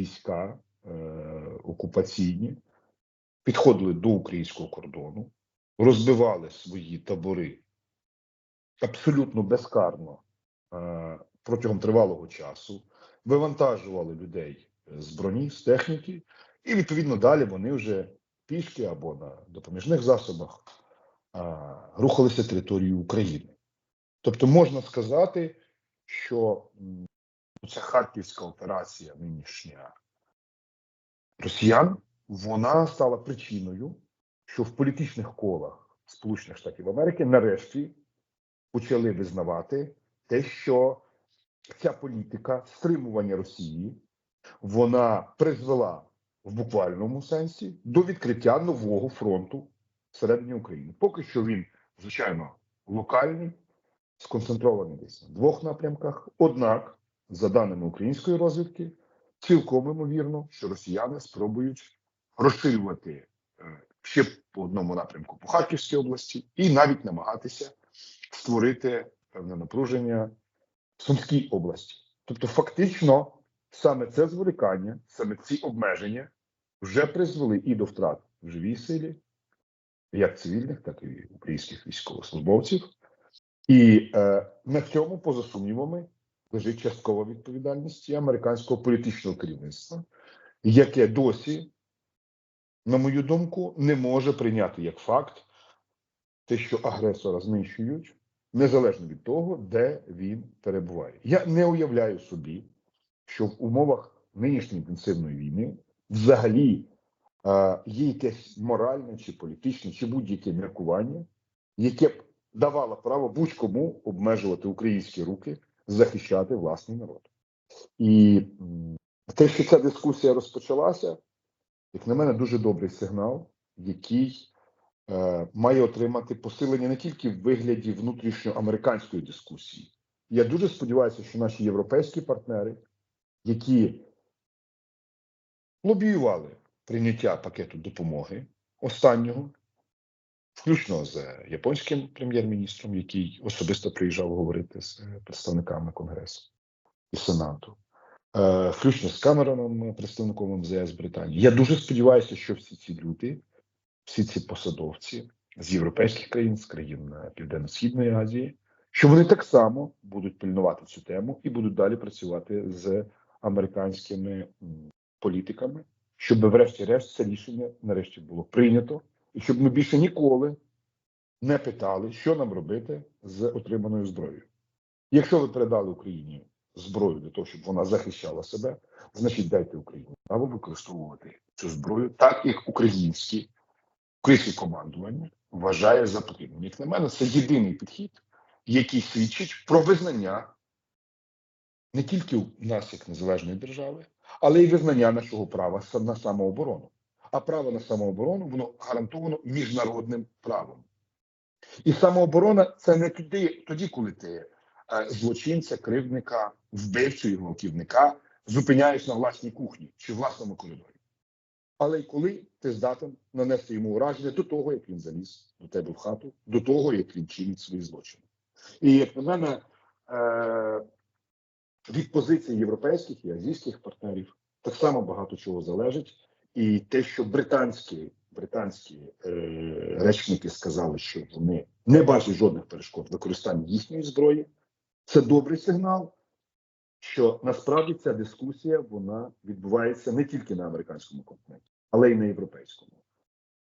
війська е, окупаційні підходили до українського кордону, розбивали свої табори абсолютно безкарно е, протягом тривалого часу, вивантажували людей з броні, з техніки, і відповідно далі вони вже пішки або на допоміжних засобах е, рухалися територією України. Тобто можна сказати, що ця харківська операція нинішня росіян, вона стала причиною, що в політичних колах Сполучених Штатів Америки нарешті почали визнавати те, що ця політика стримування Росії вона призвела в буквальному сенсі до відкриття нового фронту всередині України. Поки що він, звичайно, локальний, сконцентрований десь на двох напрямках. Однак, за даними української розвідки, цілком імовірно, що росіяни спробують розширювати е, ще по одному напрямку по Харківській області і навіть намагатися створити певне напруження в Сумській області. Тобто, фактично, саме це зволікання, саме ці обмеження вже призвели і до втрат в живій силі, як цивільних, так і українських військовослужбовців. І е, на цьому, поза сумнівами, лежить часткова відповідальність американського політичного керівництва, яке досі, на мою думку, не може прийняти як факт те, що агресора знищують, незалежно від того, де він перебуває. Я не уявляю собі, що в умовах нинішньої інтенсивної війни взагалі є якесь моральне чи політичне, чи будь-яке міркування, яке б давало право будь-кому обмежувати українські руки, захищати власний народ. І те, що ця дискусія розпочалася, як на мене, дуже добрий сигнал, який е, має отримати посилення не тільки в вигляді внутрішньоамериканської дискусії. Я дуже сподіваюся, що наші європейські партнери, які лобіювали прийняття пакету допомоги останнього, включно з японським прем'єр-міністром, який особисто приїжджав говорити з представниками Конгресу і Сенату, е, включно з Камероном, представником МЗС Британії. Я дуже сподіваюся, що всі ці люди, всі ці посадовці з європейських країн, з країн е, Південно-Східної Азії, що вони так само будуть пильнувати цю тему і будуть далі працювати з американськими політиками, щоб, врешті-решт, це рішення нарешті було прийнято, і щоб ми більше ніколи не питали, що нам робити з отриманою зброєю. Якщо ви передали Україні зброю для того, щоб вона захищала себе, значить дайте Україні право використовувати цю зброю так, як українські українське командування вважає за потрібним. Як на мене, це єдиний підхід, який свідчить про визнання не тільки нас як незалежної держави, але й визнання нашого права на самооборону. А право на самооборону воно гарантовано міжнародним правом. І самооборона це не тоді, тоді коли ти е, злочинця, кривдника, вбивцю і гвалтівника зупиняєш на власній кухні чи власному коридорі. Але й коли ти здатен нанести йому ураження до того, як він заліз до тебе в хату, до того, як він чинить свої злочини. І як на мене, е, від позиції європейських і азійських партнерів так само багато чого залежить. І те, що британські британські е, речники сказали, що вони не бачать жодних перешкод використанню їхньої зброї, це добрий сигнал, що насправді ця дискусія вона відбувається не тільки на американському континенті, але й на європейському.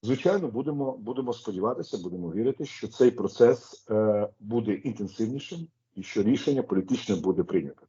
Звичайно, будемо, будемо сподіватися, будемо вірити, що цей процес е, буде інтенсивнішим і що рішення політичне буде прийнято.